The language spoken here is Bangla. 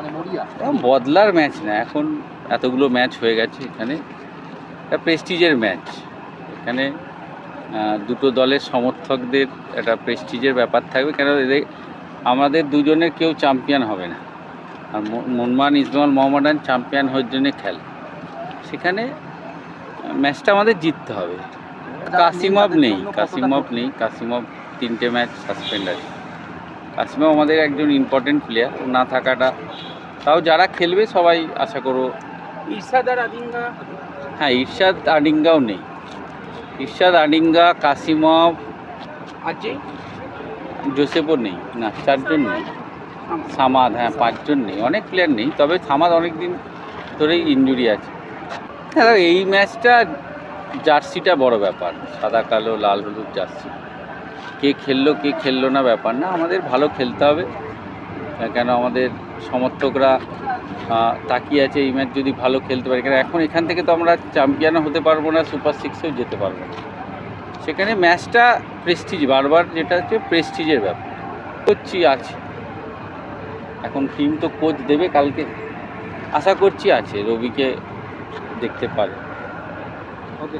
মানে বদলার ম্যাচ না এখন এতগুলো ম্যাচ হয়ে গেছে এখানে। একটা প্রেস্টিজের ম্যাচ এখানে দুটো দলের সমর্থকদের একটা প্রেস্টিজের ব্যাপার থাকবে কেন এদের আমাদের দুজনের কেউ চ্যাম্পিয়ন হবে না। আর মো- মোহনবাগান ইস্টবেঙ্গল মোহামেডান চ্যাম্পিয়ন হওয়ার জন্য খেলে। সেখানে ম্যাচটা আমাদের জিততে হবে। কাসিমভ নেই কাসিমভ নেই কাসিমভ তিনটে ম্যাচ সাসপেন্ড আছে কাসিমভ আমাদের একজন ইম্পর্টেন্ট প্লেয়ার না থাকাটা তাও যারা খেলবে সবাই আশা করো ঈর্ষাদ আর আদিঙ্গা? হ্যাঁ ঈর্ষাদ আডিঙ্গাও নেই। ঈর্ষাদ আডিঙ্গা কাসিমভ আজি জোসেফও নেই। না চারজন নেই। সামাদ। হ্যাঁ পাঁচজন নেই। অনেক প্লেয়ার নেই তবে সামাদ অনেক দিন ধরেই ইনজুরি আছে। হ্যাঁ এই ম্যাচটা জার্সিটা বড় ব্যাপার। সাদা কালো লাল হলুদ জার্সি। কে খেললো কে খেললো না ব্যাপার না। আমাদের ভালো খেলতে হবে। কেন আমাদের সমর্থকরা তাকিয়ে আছে এই ম্যাচ যদি ভালো খেলতে পারে। কারণ এখন এখান থেকে তো আমরা চ্যাম্পিয়নও হতে পারব না, সুপার সিক্সেও যেতে পারব না। সেখানে ম্যাচটা প্রেস্টিজ বারবার যেটা হচ্ছে প্রেস্টিজের ব্যাপার। করছি, আছে। এখন টিম তো কোচ দেবে কালকে। আশা করছি আছে, রবিকে দেখতে পারে ওকে